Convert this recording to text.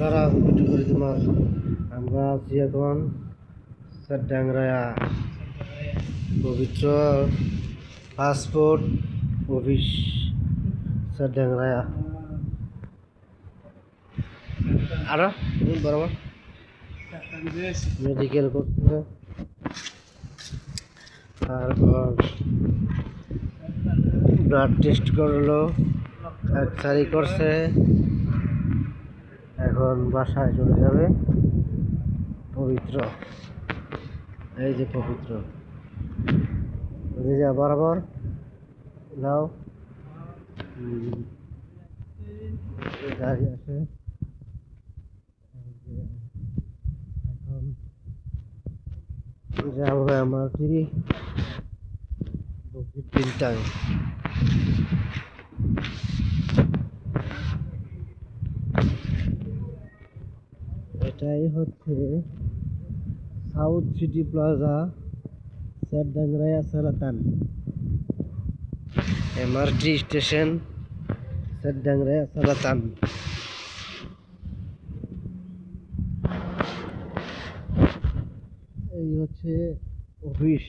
দ্বারা ভিডিও করে তোমার আমরা আছি এখন স্যার ডাংরায়া পবিত্র পাসপোর্ট অফিস ডাংরায়া আরও? বরাবর। মেডিকেল করতে। তারপর ব্লাড টেস্ট করল এক্সারি করছে। এখন বাসায় চলে যাবে। পবিত্র। এই যে পবিত্র। যা বরাবর। নাও। গাড়ি যে এখন যাব আমার ফিরি তিনটায়। এটাই হচ্ছে South City Plaza Serdang Raya Selatan MRT station Serdang Raya Selatan এই হচ্ছে অফিস